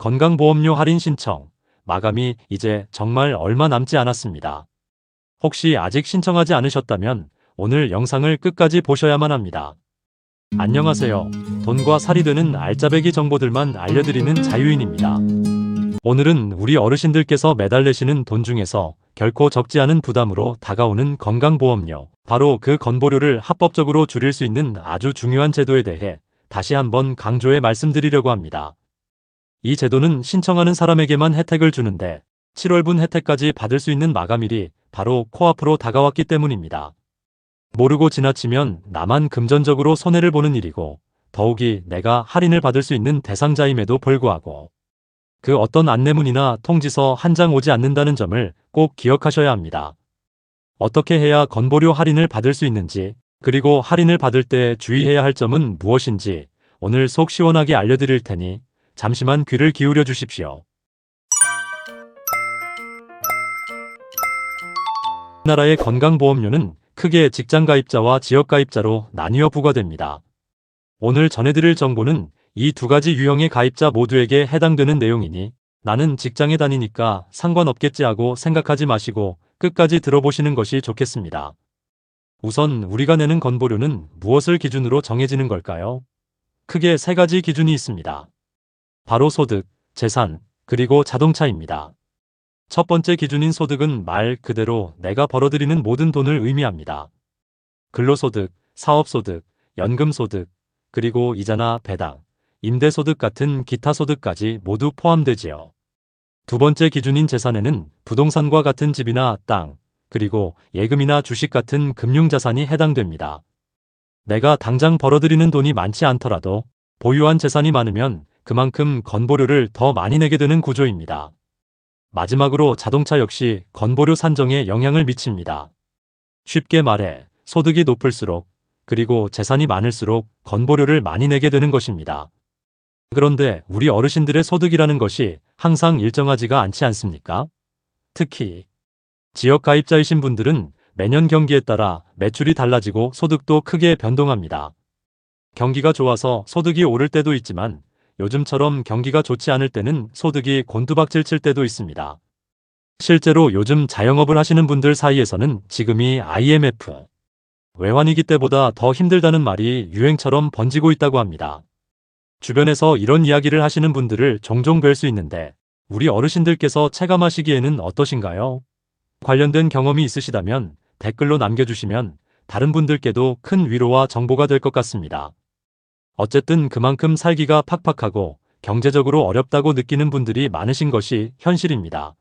건강보험료 할인 신청, 마감이 이제 정말 얼마 남지 않았습니다. 혹시 아직 신청하지 않으셨다면 오늘 영상을 끝까지 보셔야만 합니다. 안녕하세요. 돈과 살이 되는 알짜배기 정보들만 알려드리는 자유인입니다. 오늘은 우리 어르신들께서 매달 내시는 돈 중에서 결코 적지 않은 부담으로 다가오는 건강보험료, 바로 그 건보료를 합법적으로 줄일 수 있는 아주 중요한 제도에 대해 다시 한번 강조해 말씀드리려고 합니다. 이 제도는 신청하는 사람에게만 혜택을 주는데 7월분 혜택까지 받을 수 있는 마감일이 바로 코앞으로 다가왔기 때문입니다. 모르고 지나치면 나만 금전적으로 손해를 보는 일이고 더욱이 내가 할인을 받을 수 있는 대상자임에도 불구하고 그 어떤 안내문이나 통지서 한 장 오지 않는다는 점을 꼭 기억하셔야 합니다. 어떻게 해야 건보료 할인을 받을 수 있는지 그리고 할인을 받을 때 주의해야 할 점은 무엇인지 오늘 속 시원하게 알려드릴 테니 잠시만 귀를 기울여 주십시오. 우리나라의 건강보험료는 크게 직장가입자와 지역가입자로 나뉘어 부과됩니다. 오늘 전해드릴 정보는 이 두 가지 유형의 가입자 모두에게 해당되는 내용이니 나는 직장에 다니니까 상관없겠지 하고 생각하지 마시고 끝까지 들어보시는 것이 좋겠습니다. 우선 우리가 내는 건보료는 무엇을 기준으로 정해지는 걸까요? 크게 세 가지 기준이 있습니다. 바로 소득, 재산, 그리고 자동차입니다. 첫 번째 기준인 소득은 말 그대로 내가 벌어들이는 모든 돈을 의미합니다. 근로소득, 사업소득, 연금소득, 그리고 이자나 배당, 임대소득 같은 기타 소득까지 모두 포함되지요. 두 번째 기준인 재산에는 부동산과 같은 집이나 땅, 그리고 예금이나 주식 같은 금융자산이 해당됩니다. 내가 당장 벌어들이는 돈이 많지 않더라도 보유한 재산이 많으면 그만큼 건보료를 더 많이 내게 되는 구조입니다. 마지막으로 자동차 역시 건보료 산정에 영향을 미칩니다. 쉽게 말해 소득이 높을수록 그리고 재산이 많을수록 건보료를 많이 내게 되는 것입니다. 그런데 우리 어르신들의 소득이라는 것이 항상 일정하지가 않지 않습니까? 특히 지역 가입자이신 분들은 매년 경기에 따라 매출이 달라지고 소득도 크게 변동합니다. 경기가 좋아서 소득이 오를 때도 있지만 요즘처럼 경기가 좋지 않을 때는 소득이 곤두박질 칠 때도 있습니다. 실제로 요즘 자영업을 하시는 분들 사이에서는 지금이 IMF, 외환위기 때보다 더 힘들다는 말이 유행처럼 번지고 있다고 합니다. 주변에서 이런 이야기를 하시는 분들을 종종 뵐 수 있는데 우리 어르신들께서 체감하시기에는 어떠신가요? 관련된 경험이 있으시다면 댓글로 남겨주시면 다른 분들께도 큰 위로와 정보가 될 것 같습니다. 어쨌든 그만큼 살기가 팍팍하고 경제적으로 어렵다고 느끼는 분들이 많으신 것이 현실입니다.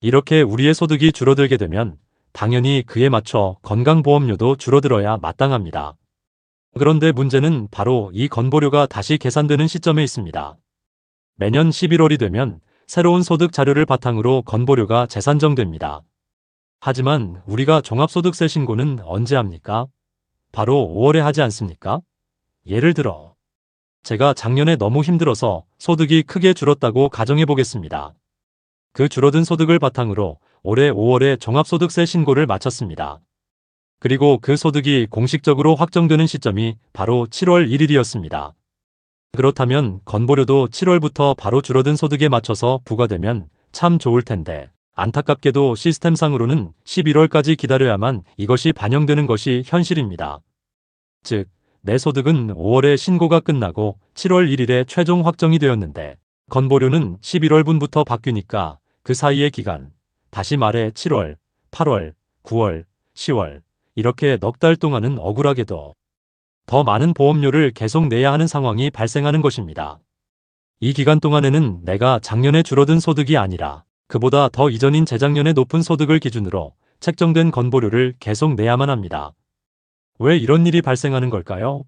이렇게 우리의 소득이 줄어들게 되면 당연히 그에 맞춰 건강보험료도 줄어들어야 마땅합니다. 그런데 문제는 바로 이 건보료가 다시 계산되는 시점에 있습니다. 매년 11월이 되면 새로운 소득 자료를 바탕으로 건보료가 재산정됩니다. 하지만 우리가 종합소득세 신고는 언제 합니까? 바로 5월에 하지 않습니까? 예를 들어 제가 작년에 너무 힘들어서 소득이 크게 줄었다고 가정해 보겠습니다. 그 줄어든 소득을 바탕으로 올해 5월에 종합소득세 신고를 마쳤습니다. 그리고 그 소득이 공식적으로 확정되는 시점이 바로 7월 1일이었습니다. 그렇다면 건보료도 7월부터 바로 줄어든 소득에 맞춰서 부과되면 참 좋을 텐데 안타깝게도 시스템상으로는 11월까지 기다려야만 이것이 반영되는 것이 현실입니다. 즉, 내 소득은 5월에 신고가 끝나고 7월 1일에 최종 확정이 되었는데 건보료는 11월분부터 바뀌니까 그 사이의 기간, 다시 말해 7월, 8월, 9월, 10월, 이렇게 넉 달 동안은 억울하게도 더 많은 보험료를 계속 내야 하는 상황이 발생하는 것입니다. 이 기간 동안에는 내가 작년에 줄어든 소득이 아니라 그보다 더 이전인 재작년에 높은 소득을 기준으로 책정된 건보료를 계속 내야만 합니다. 왜 이런 일이 발생하는 걸까요?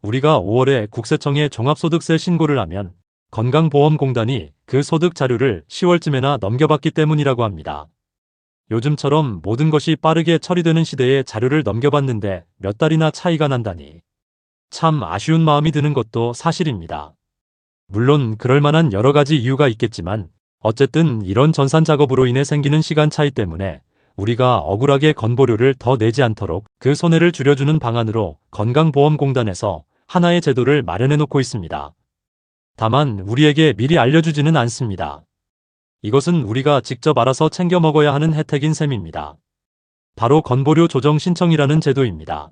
우리가 5월에 국세청에 종합소득세 신고를 하면 건강보험공단이 그 소득 자료를 10월쯤에나 넘겨받기 때문이라고 합니다. 요즘처럼 모든 것이 빠르게 처리되는 시대에 자료를 넘겨봤는데 몇 달이나 차이가 난다니. 참 아쉬운 마음이 드는 것도 사실입니다. 물론 그럴 만한 여러 가지 이유가 있겠지만 어쨌든 이런 전산 작업으로 인해 생기는 시간 차이 때문에 우리가 억울하게 건보료를 더 내지 않도록 그 손해를 줄여주는 방안으로 건강보험공단에서 하나의 제도를 마련해 놓고 있습니다. 다만 우리에게 미리 알려주지는 않습니다. 이것은 우리가 직접 알아서 챙겨 먹어야 하는 혜택인 셈입니다. 바로 건보료 조정 신청이라는 제도입니다.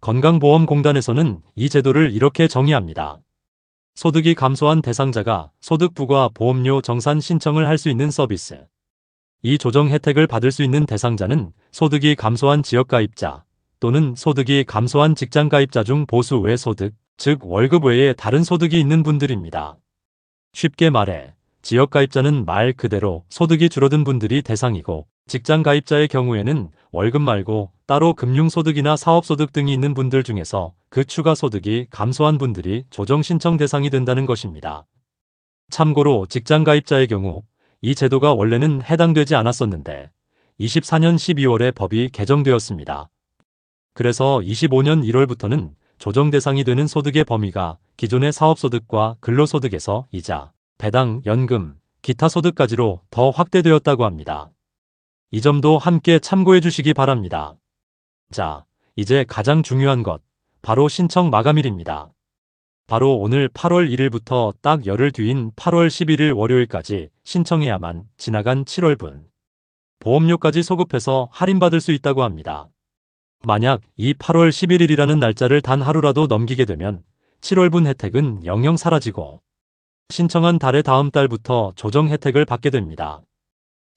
건강보험공단에서는 이 제도를 이렇게 정의합니다. 소득이 감소한 대상자가 소득 부과 보험료 정산 신청을 할 수 있는 서비스. 이 조정 혜택을 받을 수 있는 대상자는 소득이 감소한 지역가입자 또는 소득이 감소한 직장가입자 중 보수 외 소득, 즉 월급 외에 다른 소득이 있는 분들입니다. 쉽게 말해 지역가입자는 말 그대로 소득이 줄어든 분들이 대상이고 직장가입자의 경우에는 월급 말고 따로 금융소득이나 사업소득 등이 있는 분들 중에서 그 추가 소득이 감소한 분들이 조정 신청 대상이 된다는 것입니다. 참고로 직장가입자의 경우 이 제도가 원래는 해당되지 않았었는데 24년 12월에 법이 개정되었습니다. 그래서 25년 1월부터는 조정 대상이 되는 소득의 범위가 기존의 사업소득과 근로소득에서 이자, 배당, 연금, 기타 소득까지로 더 확대되었다고 합니다. 이 점도 함께 참고해 주시기 바랍니다. 자, 이제 가장 중요한 것, 바로 신청 마감일입니다. 바로 오늘 8월 1일부터 딱 열흘 뒤인 8월 11일 월요일까지 신청해야만 지나간 7월분 보험료까지 소급해서 할인받을 수 있다고 합니다. 만약 이 8월 11일이라는 날짜를 단 하루라도 넘기게 되면 7월분 혜택은 영영 사라지고 신청한 달의 다음 달부터 조정 혜택을 받게 됩니다.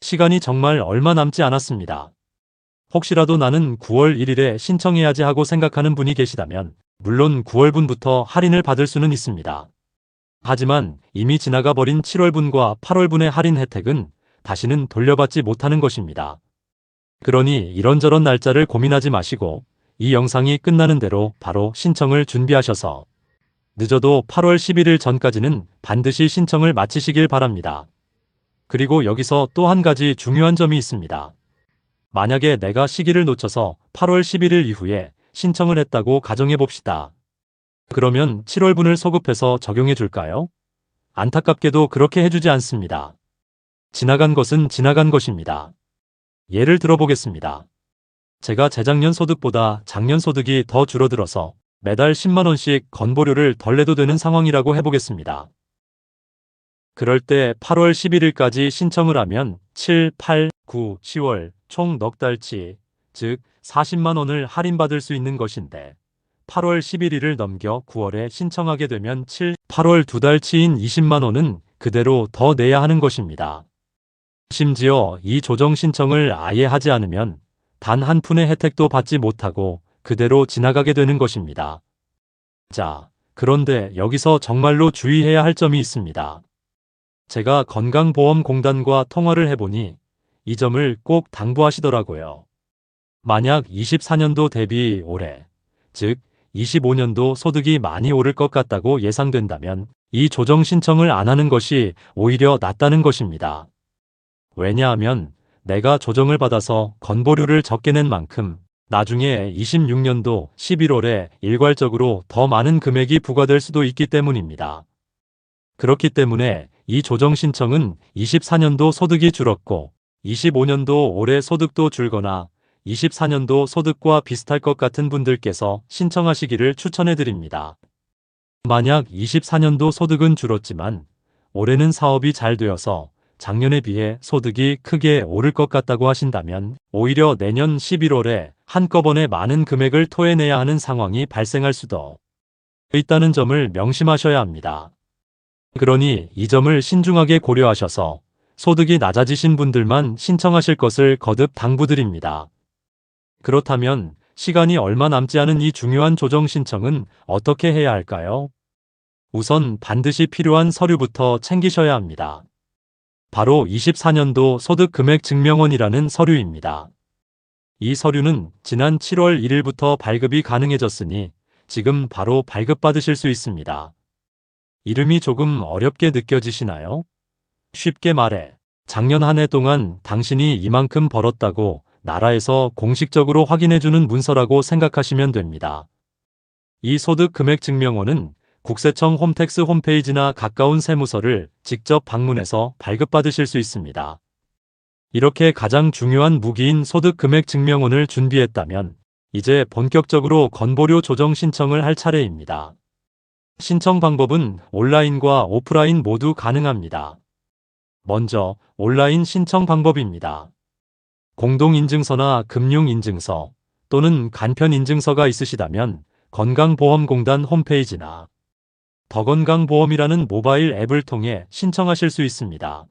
시간이 정말 얼마 남지 않았습니다. 혹시라도 나는 9월 1일에 신청해야지 하고 생각하는 분이 계시다면 물론 9월분부터 할인을 받을 수는 있습니다. 하지만 이미 지나가 버린 7월분과 8월분의 할인 혜택은 다시는 돌려받지 못하는 것입니다. 그러니 이런저런 날짜를 고민하지 마시고 이 영상이 끝나는 대로 바로 신청을 준비하셔서 늦어도 8월 11일 전까지는 반드시 신청을 마치시길 바랍니다. 그리고 여기서 또 한 가지 중요한 점이 있습니다. 만약에 내가 시기를 놓쳐서 8월 11일 이후에 신청을 했다고 가정해 봅시다. 그러면 7월분을 소급해서 적용해 줄까요? 안타깝게도 그렇게 해주지 않습니다. 지나간 것은 지나간 것입니다. 예를 들어보겠습니다. 제가 재작년 소득보다 작년 소득이 더 줄어들어서 매달 10만원씩 건보료를 덜 내도 되는 상황이라고 해보겠습니다. 그럴 때 8월 11일까지 신청을 하면 7, 8, 9, 10월 총 넉 달치, 즉 40만 원을 할인받을 수 있는 것인데 8월 11일을 넘겨 9월에 신청하게 되면 7, 8월 두 달치인 20만 원은 그대로 더 내야 하는 것입니다. 심지어 이 조정 신청을 아예 하지 않으면 단 한 푼의 혜택도 받지 못하고 그대로 지나가게 되는 것입니다. 자, 그런데 여기서 정말로 주의해야 할 점이 있습니다. 제가 건강보험공단과 통화를 해보니 이 점을 꼭 당부하시더라고요. 만약 24년도 대비 올해, 즉 25년도 소득이 많이 오를 것 같다고 예상된다면 이 조정 신청을 안 하는 것이 오히려 낫다는 것입니다. 왜냐하면 내가 조정을 받아서 건보료를 적게 낸 만큼 나중에 26년도 11월에 일괄적으로 더 많은 금액이 부과될 수도 있기 때문입니다. 그렇기 때문에 이 조정 신청은 24년도 소득이 줄었고 25년도 올해 소득도 줄거나 24년도 소득과 비슷할 것 같은 분들께서 신청하시기를 추천해 드립니다. 만약 24년도 소득은 줄었지만 올해는 사업이 잘 되어서 작년에 비해 소득이 크게 오를 것 같다고 하신다면 오히려 내년 11월에 한꺼번에 많은 금액을 토해내야 하는 상황이 발생할 수도 있다는 점을 명심하셔야 합니다. 그러니 이 점을 신중하게 고려하셔서 소득이 낮아지신 분들만 신청하실 것을 거듭 당부드립니다. 그렇다면 시간이 얼마 남지 않은 이 중요한 조정 신청은 어떻게 해야 할까요? 우선 반드시 필요한 서류부터 챙기셔야 합니다. 바로 24년도 소득금액 증명원이라는 서류입니다. 이 서류는 지난 7월 1일부터 발급이 가능해졌으니 지금 바로 발급받으실 수 있습니다. 이름이 조금 어렵게 느껴지시나요? 쉽게 말해 작년 한 해 동안 당신이 이만큼 벌었다고 나라에서 공식적으로 확인해주는 문서라고 생각하시면 됩니다. 이 소득 금액 증명원은 국세청 홈택스 홈페이지나 가까운 세무서를 직접 방문해서 발급받으실 수 있습니다. 이렇게 가장 중요한 무기인 소득 금액 증명원을 준비했다면 이제 본격적으로 건보료 조정 신청을 할 차례입니다. 신청 방법은 온라인과 오프라인 모두 가능합니다. 먼저 온라인 신청 방법입니다. 공동인증서나 금융인증서 또는 간편인증서가 있으시다면 건강보험공단 홈페이지나 더건강보험이라는 모바일 앱을 통해 신청하실 수 있습니다.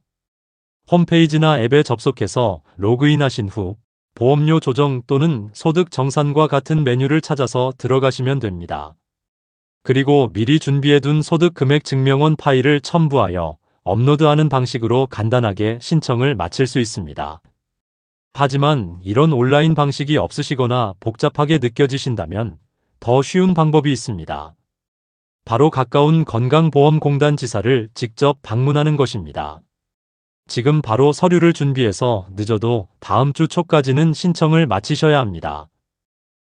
홈페이지나 앱에 접속해서 로그인하신 후 보험료 조정 또는 소득 정산과 같은 메뉴를 찾아서 들어가시면 됩니다. 그리고 미리 준비해둔 소득 금액 증명원 파일을 첨부하여 업로드하는 방식으로 간단하게 신청을 마칠 수 있습니다. 하지만 이런 온라인 방식이 없으시거나 복잡하게 느껴지신다면 더 쉬운 방법이 있습니다. 바로 가까운 건강보험공단 지사를 직접 방문하는 것입니다. 지금 바로 서류를 준비해서 늦어도 다음 주 초까지는 신청을 마치셔야 합니다.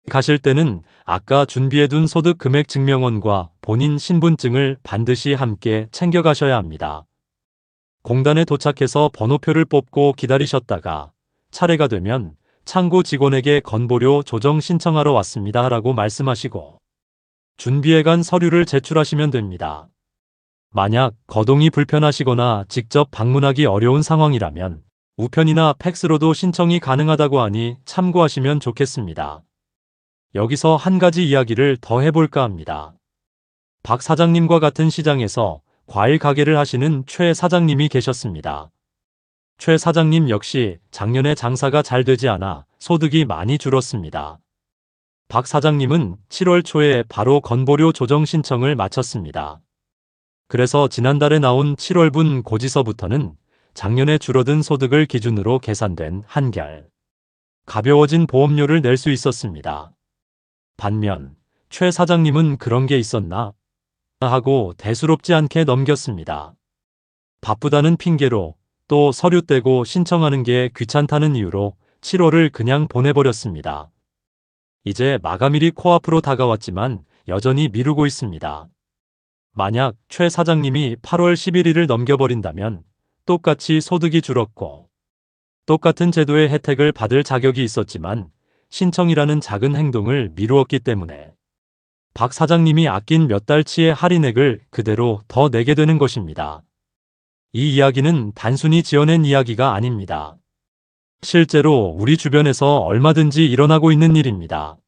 가실 때는 아까 준비해둔 소득 금액 증명원과 본인 신분증을 반드시 함께 챙겨가셔야 합니다. 공단에 도착해서 번호표를 뽑고 기다리셨다가 차례가 되면 창고 직원에게 건보료 조정 신청하러 왔습니다 라고 말씀하시고 준비해간 서류를 제출하시면 됩니다. 만약 거동이 불편하시거나 직접 방문하기 어려운 상황이라면 우편이나 팩스로도 신청이 가능하다고 하니 참고하시면 좋겠습니다. 여기서 한 가지 이야기를 더 해볼까 합니다. 박 사장님과 같은 시장에서 과일 가게를 하시는 최 사장님이 계셨습니다. 최 사장님 역시 작년에 장사가 잘 되지 않아 소득이 많이 줄었습니다. 박 사장님은 7월 초에 바로 건보료 조정 신청을 마쳤습니다. 그래서 지난달에 나온 7월분 고지서부터는 작년에 줄어든 소득을 기준으로 계산된 한결 가벼워진 보험료를 낼 수 있었습니다. 반면 최 사장님은 그런 게 있었나 하고 대수롭지 않게 넘겼습니다. 바쁘다는 핑계로 또 서류 떼고 신청하는 게 귀찮다는 이유로 7월을 그냥 보내버렸습니다. 이제 마감일이 코앞으로 다가왔지만 여전히 미루고 있습니다. 만약 최 사장님이 8월 11일을 넘겨버린다면 똑같이 소득이 줄었고 똑같은 제도의 혜택을 받을 자격이 있었지만 신청이라는 작은 행동을 미루었기 때문에 박 사장님이 아낀 몇 달치의 할인액을 그대로 더 내게 되는 것입니다. 이 이야기는 단순히 지어낸 이야기가 아닙니다. 실제로 우리 주변에서 얼마든지 일어나고 있는 일입니다.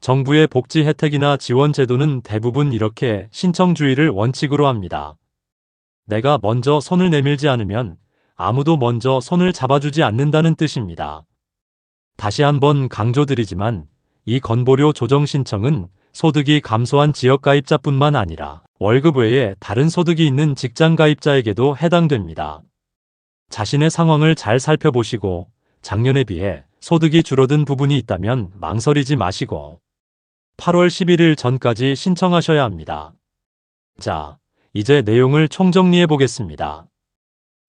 정부의 복지 혜택이나 지원 제도는 대부분 이렇게 신청주의를 원칙으로 합니다. 내가 먼저 손을 내밀지 않으면 아무도 먼저 손을 잡아주지 않는다는 뜻입니다. 다시 한번 강조드리지만 이 건보료 조정 신청은 소득이 감소한 지역 가입자뿐만 아니라 월급 외에 다른 소득이 있는 직장 가입자에게도 해당됩니다. 자신의 상황을 잘 살펴보시고 작년에 비해 소득이 줄어든 부분이 있다면 망설이지 마시고 8월 11일 전까지 신청하셔야 합니다. 자, 이제 내용을 총정리해 보겠습니다.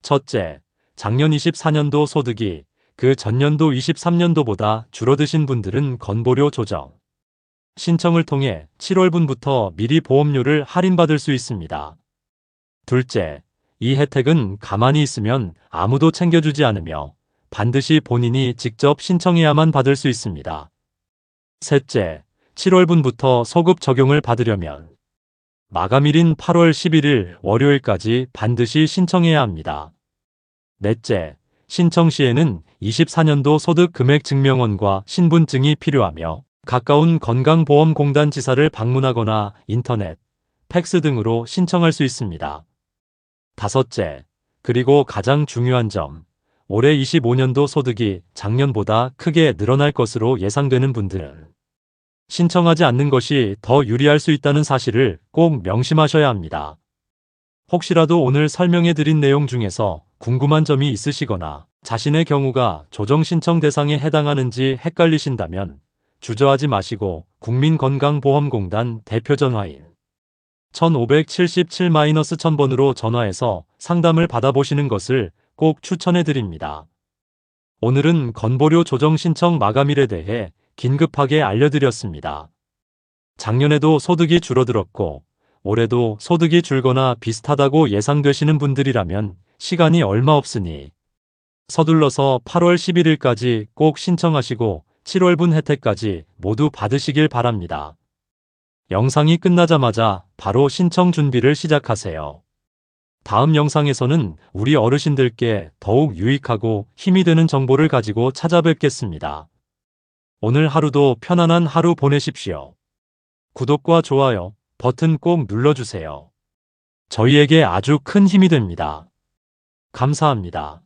첫째, 작년 24년도 소득이 그 전년도 23년도보다 줄어드신 분들은 건보료 조정. 신청을 통해 7월분부터 미리 보험료를 할인받을 수 있습니다. 둘째, 이 혜택은 가만히 있으면 아무도 챙겨주지 않으며 반드시 본인이 직접 신청해야만 받을 수 있습니다. 셋째, 7월분부터 소급 적용을 받으려면 마감일인 8월 11일 월요일까지 반드시 신청해야 합니다. 넷째, 신청 시에는 24년도 소득 금액 증명원과 신분증이 필요하며 가까운 건강보험공단 지사를 방문하거나 인터넷, 팩스 등으로 신청할 수 있습니다. 다섯째, 그리고 가장 중요한 점, 올해 25년도 소득이 작년보다 크게 늘어날 것으로 예상되는 분들은 신청하지 않는 것이 더 유리할 수 있다는 사실을 꼭 명심하셔야 합니다. 혹시라도 오늘 설명해 드린 내용 중에서 궁금한 점이 있으시거나 자신의 경우가 조정 신청 대상에 해당하는지 헷갈리신다면 주저하지 마시고 국민건강보험공단 대표전화인 1577-1000번으로 전화해서 상담을 받아보시는 것을 꼭 추천해 드립니다. 오늘은 건보료 조정 신청 마감일에 대해 긴급하게 알려드렸습니다. 작년에도 소득이 줄어들었고 올해도 소득이 줄거나 비슷하다고 예상되시는 분들이라면 시간이 얼마 없으니 서둘러서 8월 11일까지 꼭 신청하시고 7월분 혜택까지 모두 받으시길 바랍니다. 영상이 끝나자마자 바로 신청 준비를 시작하세요. 다음 영상에서는 우리 어르신들께 더욱 유익하고 힘이 되는 정보를 가지고 찾아뵙겠습니다. 오늘 하루도 편안한 하루 보내십시오. 구독과 좋아요 버튼 꼭 눌러주세요. 저희에게 아주 큰 힘이 됩니다. 감사합니다.